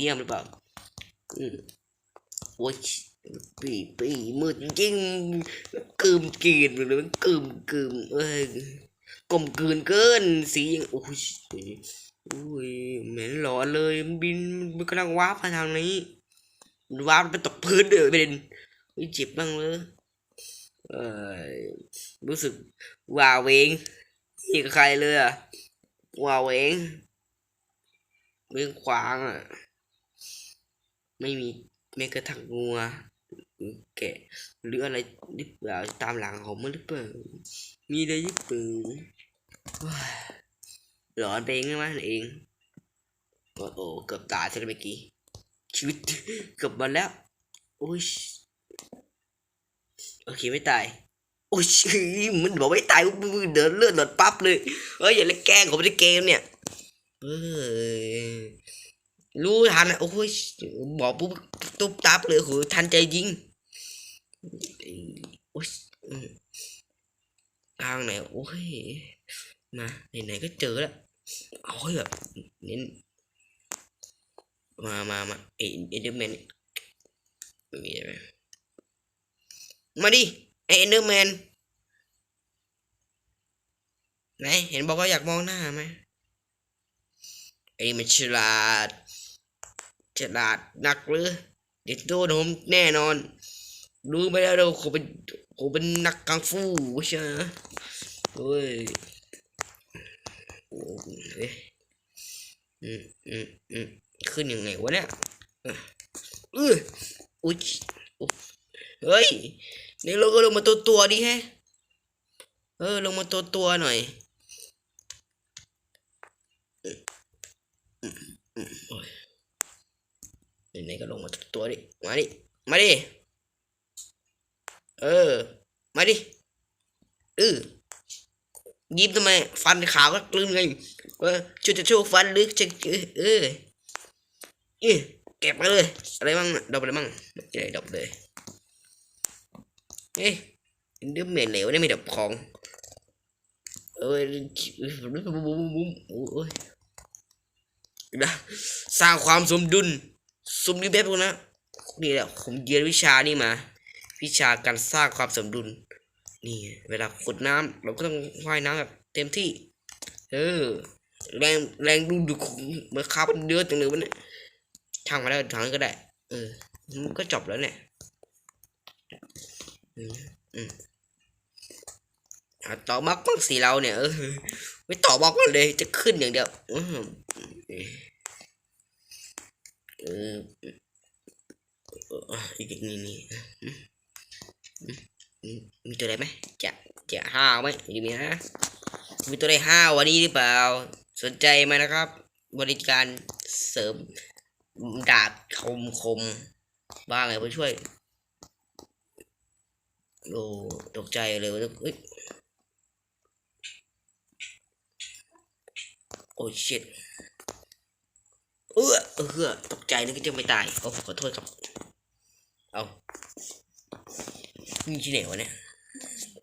เยี่ยมหรือเปล่าอืมโอ้ยปีปีมืดจริงกลืมกลืนเลยมันกลืมกลืมเอ้ยกลมกลืนเกินสียังโอ้ยโอ้ยเหม็นหลอนเลยมันบินมันกำลังวาร์ปทางนี้มันวาร์ปไปตกพื้นเด้อประเด็นเจ็บบ้างเลยเอ้ยรู้สึกว้าเวงนี่กับใครเลยอะว้าเวงเรื่องขวางอะ ไม่มีแม้กระทั่งงัวแกะหรืออะไรหรือเปล่าตามหลังของมันหรือเปล่ามีอะไรหรือเปล่าว้าหลอนเองใช่ไหมเองโอ้โหเกือบตายซะแล้วเมื่อกี้ชีวิตเกือบมาแล้วโอ้ยโอเคไม่ตายโอ้ยมันบอกไม่ตายมึงเดินเลือดหลดปั๊บเลยเฮ้ยอย่าเล่นแกล้งผมในเกมเนี่ยเอ้ย รู้ทันอะโอ้ยบอกปุ๊บตุ๊บตับเลยโหทันใจยิงโอ้ยอืมทางไหนโอ้ยมาไหนๆก็เจอแล้วเอาให้แบบเน้นมามามาเอเอเดอร์แมนมีอะไรมาดิไอเอเดอร์แมนไหนเห็นบอกว่าอยากมองหน้าไหมไอ้มันฉลาด ฉลาดหนักเลยเด็ดโดนผมแน่นอน รู้ไหมแล้วเราผมเป็นผมเป็นนักกังฟูใช่ไหมเฮ้ยโอ้เฮ้ยอืมอืมอืมขึ้นยังไงวะเนี่ยเอออออุ๊ยเฮ้ยนี่เราก็ลงมาตัวตัวดิแฮะเออลงมาตัวตัวหน่อยอืมอืม อืมโอ้ยไหนก็ลงมาตัวดิ มาดิ มาดิ เออ มาดิเออยิ้มทำไม ฟันขาวก็กลืนไงเออช่วยจะช่วยฟันหรือจะเออเออเก็บมาเลย อะไรบ้างดอกอะไรบ้างไม่ได้ดอกเลยเอ้ยเดือดเหม็นเหลวเนี่ยไม่ดอกของเออโอ้ยนะสร้างความสมดุล สมดุลแบบพวกนะนี่แหละผมเรียนวิชานี่มา วิชาการสร้างความสมดุล นี่ เวลาขุดน้ำเราก็ต้องว่ายน้ำแบบเต็มที่ เออ แรงแรงดูดูของมื่อนคาร์บอนเดือดจังเลยวันนี้ช่างมาแล้วทางก็ได้ เออ มันก็จบแล้วเนี่ยอืมต่อบล็อกบ้างสีเราเนี่ยเออไม่ต่อบล็อกมันเลยจะขึ้นอย่างเดียว อืออ่าอีกนี่นี่มีตัวอะไรไหมจะจะห้าวไหมอยู่มีนะมีตัวอะไรห้าววันนี้หรือเปล่า สนใจไหมนะครับ บริการเสริมดาบคมคมบ้างไงไปช่วยโอ้ตกใจเลยว่าเอ้ยโอ้ชิต เออเออตกใจนึกว่าจะไม่ตายโอ้ขอโทษครับ เอานี่ที่ไหนวะเนี่ย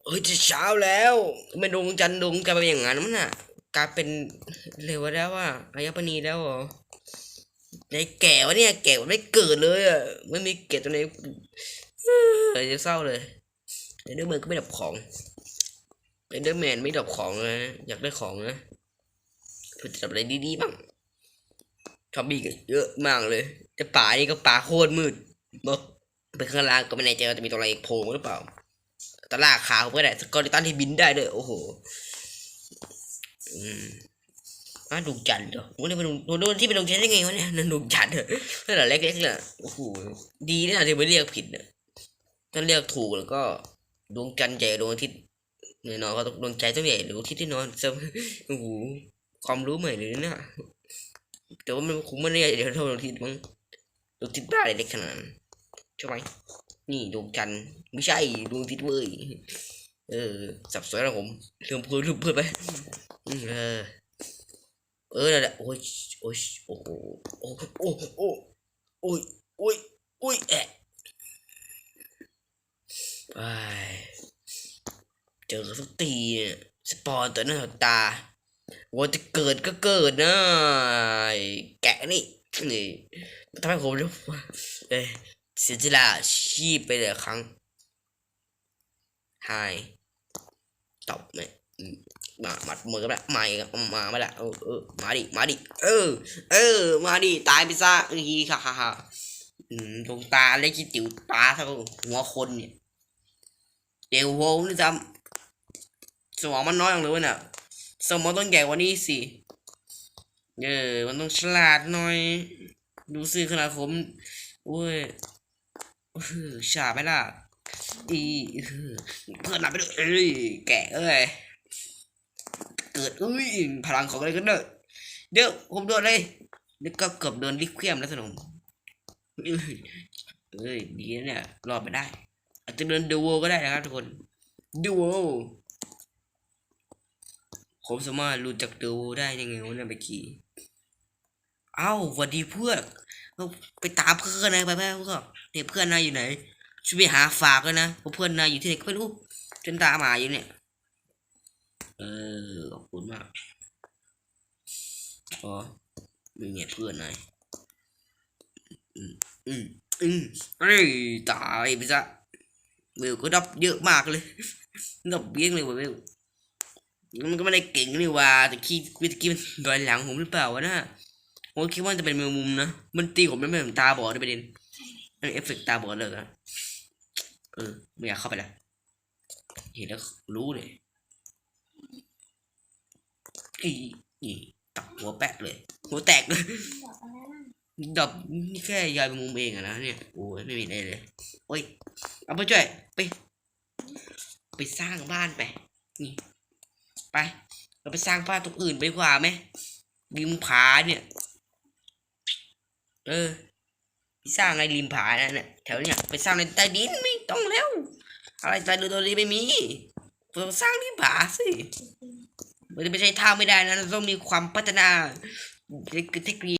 เฮ้ยจะเช้าแล้วไมดวงจันทร์ดวงกลายเป็นอย่างนั้นมันน่ะกลายเป็นเร็วแล้วอะอายปนีแล้วเหรอในแก่วะเนี่ยแก่มันไม่เกิดเลยอะไม่มีเกตตัวไหนเออจะเศร้าเลยเดนเดอร์แมนก็ไม่ดับของเดนเดอร์แมนไม่ดับของเลยนะอยากได้ของนะเพื่อจะดับอะไรดีๆบ้าง ชอบบี้กันเยอะมากเลย แต่ป่านี่ก็ป่าโคตรมืดบอกไปข้างล่างก็ไม่แน่ใจว่าจะมีตัวอะไรโผล่หรือเปล่าตะลากขาวก็ได้สกอริตันที่บินได้เลยโอ้โหอืมอะดวงจันทร์เหรอวันนี้เป็นดวงดวงที่เป็นดวงจันทร์ได้ไงวะเนี่ยนั่นดวงจันทร์เหรอนั่นแหละเล็กๆเลยโอ้โหดีนะที่ไม่เรียกผิดนะถ้าเรียกถูกแล้วก็ ดวงจันทร์ใหญ่ดวงอาทิตย์แน่นอนก็ต้องดวงใจต้องใหญ่หรือดวงอาทิตย์ที่นอนจะโอ้โหความรู้ใหม่เลยนะ แต่ว่ามันคงไม่ได้เดี๋ยวเท่าดวงอาทิตย์มั้งดวงอาทิตย์บ้าอะไรเล็กขนาดนั้นใช่ไหมนี่ดวงจันทร์ไม่ใช่ดวงอาทิตย์เว้ยเออสับสนนะผมเรื่องพูดเรื่องพูดไปเออเออนั่นแหละโอ้ยโอ้ยโอ้โหโอ้โอ้โอ้โอ้ยโอ้ยโอ้ยแอะไปเจอสักทีเนี่ยสปอนตัวหน้าตาว่าจะเกิดก็เกิดนะ กะนี่นี่ทำให้ผมรู้ว่าเอ้ยสียสละชีพไปเลยครั้งหายตบไหมอืมามัดมือกันละมาอีกมาไม่ละเออเออมาดิมาดิเออ เออ มาดิตายไปซะเออฮ่าฮ่าฮ่าดวงตาเล็กจิ๋วติ๋วตาเท่าหัวคนเนี่ยเดี๋ยวโว้นี่จำสมองมันน้อยอย่างเลยวะเนี่ยสมองต้องใหญ่กว่านี้สิ เออ มันต้องฉลาดหน่อย ดูสิขนาดผมโอ้ยเออฉาบไหมล่ะอีเพื่อนหลับไปด้วยเอ้ยแกะเอ้ย เกิดเอ้ยพลังของอะไรกันเด้อเดี๋ยวผมโดนเลยนี่ก็เกือบโดนลิคเคียมแล้วสนมเอ้ยเอ้ยดีนะเนี่ยรอดไปได้ อาจจะเดินดูโวก็ได้นะครับทุกคนดูโวผมสามารถรู้จักดูโวได้ยังไงวะเนี่ยเมื่อกี้ เอ้าสวัสดีเพื่อนไปตามเพื่อนนายไปเพื่อนเนี่ยเพื่อนนายอยู่ไหนช่วยไปหาฝากเลยนะเพื่อนนายอยู่ที่ไหนก็ไม่รู้จนตามหาอยู่เนี่ย เออขอบคุณมากอ๋อมีเนี่ยเพื่อนนายอืมอืมอืมเอ้ยตายไปซะเวลก็ดับเยอะมากเลยดับเบี้ยงเลยว่ะเวลมันก็ไม่ได้เก่งนี่ว่าแต่ขี้วิตกี้มันรอยหลังผมหรือเปล่าวะนะ ผมคิดว่าจะเป็นแมงมุมนะ มันตีผมไม่เป็นตาบอดในประเด็นนั่นเอฟเฟกต์ตาบอดเลยนะเออไม่อยากเข้าไปละเห็นแล้วรู้เลยอีอีตักหัวแปะเลย หัวแตกเลยดับนี่แค่ยายมุมเองอะนะเนี่ยโอ้ยไม่มีอะไรเลยโอ้ยเอาไปช่วยไป ไปสร้างบ้านไปนี่ไป เราไปสร้างบ้านตรงอื่นไปกว่าไหมริมผาเนี่ย เออไปสร้างในริมผานั่นน่ะแถวเนี้ยไปสร้างในใต้ดินไม่ต้องแล้ว อะไรใต้ดินตัวนี้ไม่มีเราสร้างริมผาสิมันจะไม่ใช่ท่าไม่ได้นะเราต้องมีความพัฒนาเทคโนโลยี